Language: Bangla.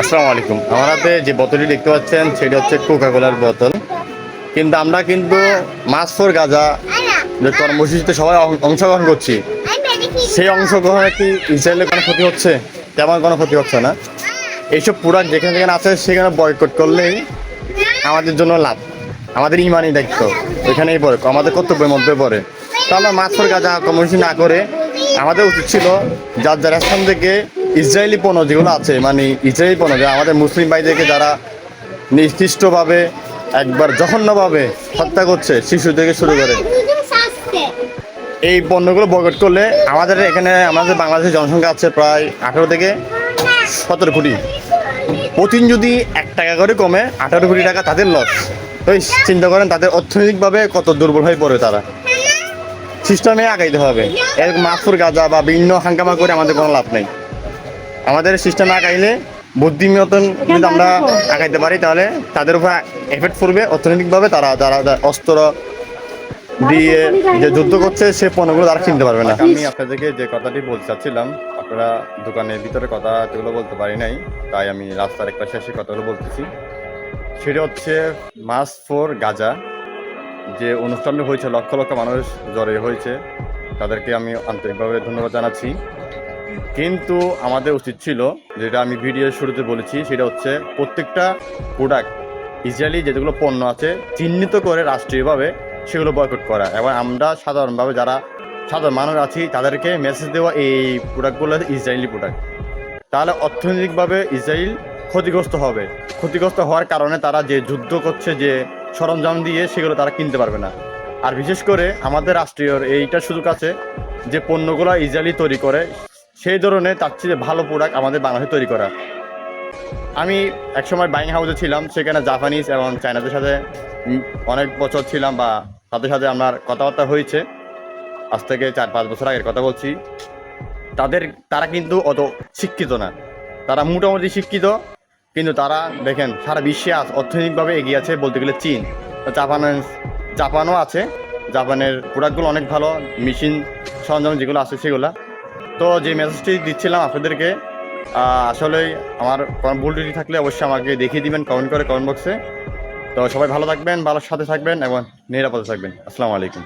আসসালামু আলাইকুম। আমার হাতে যে বোতলটি দেখতে পাচ্ছেন, সেটা হচ্ছে কোকা কোলার বোতল। কিন্তু আমরা কিন্তু মাছ ফোর গাজা যে কর্মসূচিতে সবাই অংশগ্রহণ করছি, সেই অংশগ্রহণে কি ইসরায়েলের কোনো ক্ষতি হচ্ছে? তেমন কোনো ক্ষতি হচ্ছে না। এইসব প্রোডাক্ট যেখানে যেখানে আছে, সেখানে বয়কট করলেই আমাদের জন্য লাভ। আমাদের ইমানই দায়িত্ব, এখানেই পড়ে, আমাদের কর্তব্যের মধ্যে পড়ে। তো আমরা মাছ ফোর গাজা কর্মসূচি না করে, আমাদের উচিত ছিল যার যার স্থান থেকে ইসরায়েলি পণ্য যেগুলো আছে মানে ইসরায়েলি পণ্য আমাদের মুসলিম ভাইদেরকে যারা নির্দিষ্টভাবে একবার জঘন্যভাবে হত্যা করছে, শিশু থেকে শুরু করে। এই পণ্যগুলো বয়কট করলে আমাদের এখানে, আমাদের বাংলাদেশের জনসংখ্যা আছে প্রায় আঠারো থেকে সতেরো কোটি। প্রতিদিন যদি এক টাকা করে কমে, আঠারো কোটি টাকা তাদের লস ওই চিন্তা করেন, তাদের অর্থনৈতিকভাবে কত দুর্বল হয়ে পড়ে তারা। সিস্টেমে আগাইতে হবে। এর মাছুর গাজা বা বিভিন্ন হাঙ্গামা করে আমাদের কোনো লাভ নেই। আমাদের সিস্টেমে আগাইলে বুদ্ধি মতন যদি আমরা আগাইতে পারি তাহলে তাদের উপর এফেক্ট পড়বে। অর্থনৈতিকভাবে তারা যারা অস্ত্র দিয়ে যে যুদ্ধ করছে সে পণ্যগুলো তারা কিনতে পারবে না। আমি আপনাদেরকে যে কথাটি বলতে চাচ্ছিলাম আপনারা দোকানের ভিতরে কথা যেগুলো বলতে পারি নাই তাই আমি রাস্তার এক পাশে এসে কথাগুলো বলতেছি। সেটা হচ্ছে মাস ফোর গাজা। যে অনুষ্ঠানটি হয়েছে লক্ষ লক্ষ মানুষ জ্বরে হয়েছে। তাদেরকে আমি আন্তরিকভাবে ধন্যবাদ জানাচ্ছি। কিন্তু আমাদের উচিত ছিল, যেটা আমি ভিডিওর শুরুতে বলেছি, সেটা হচ্ছে প্রত্যেকটা প্রোডাক্ট ইসরায়েলি যেগুলো পণ্য আছে, চিহ্নিত করে রাষ্ট্রীয়ভাবে সেগুলো বয়কট করা। এবং আমরা সাধারণভাবে যারা সাধারণ মানুষ আছি, তাদেরকে মেসেজ দেওয়া এই প্রোডাক্টগুলো ইসরায়েলি প্রোডাক্ট তাহলে অর্থনৈতিকভাবে ইসরায়েল ক্ষতিগ্রস্ত হবে। ক্ষতিগ্রস্ত হওয়ার কারণে তারা যে যুদ্ধ করছে, যে সরঞ্জাম দিয়ে, সেগুলো তারা কিনতে পারবে না। আর বিশেষ করে আমাদের রাষ্ট্রীয় এইটা সুযোগ আছে যে পণ্যগুলো ইসরায়েলি তৈরি করে সেই ধরনের তার চেয়ে ভালো প্রোডাক্ট আমাদের বাংলাদেশে তৈরি করা। আমি একসময় বাইং হাউসে ছিলাম, সেখানে জাপানিজ এবং চায়নাদের সাথে অনেক বছর ছিলাম বা তাদের সাথে আমার কথাবার্তা হয়েছে। আজ থেকে চার পাঁচ বছর আগের কথা বলছি। তাদের, তারা কিন্তু অত শিক্ষিত না। তারা মোটামুটি শিক্ষিত, কিন্তু তারা দেখেন, সারা বিশ্বে আজ অর্থনৈতিকভাবে এগিয়ে আছে বলতে গেলে চীন। জাপানের জাপানও আছে। জাপানের প্রোডাক্টগুলো অনেক ভালো মেশিন সরঞ্জাম যেগুলো আছে সেগুলো। তো যে মেসেজটি দিচ্ছিলাম আপনাদেরকে আসলে আমার ভুল ত্রুটি থাকলে অবশ্যই আমাকে দেখিয়ে দিবেন কমেন্ট করে কমেন্ট বক্সে তো সবাই ভালো থাকবেন, ভালোর সাথে থাকবেন এবং নিরাপদে থাকবেন। আসসালামু আলাইকুম।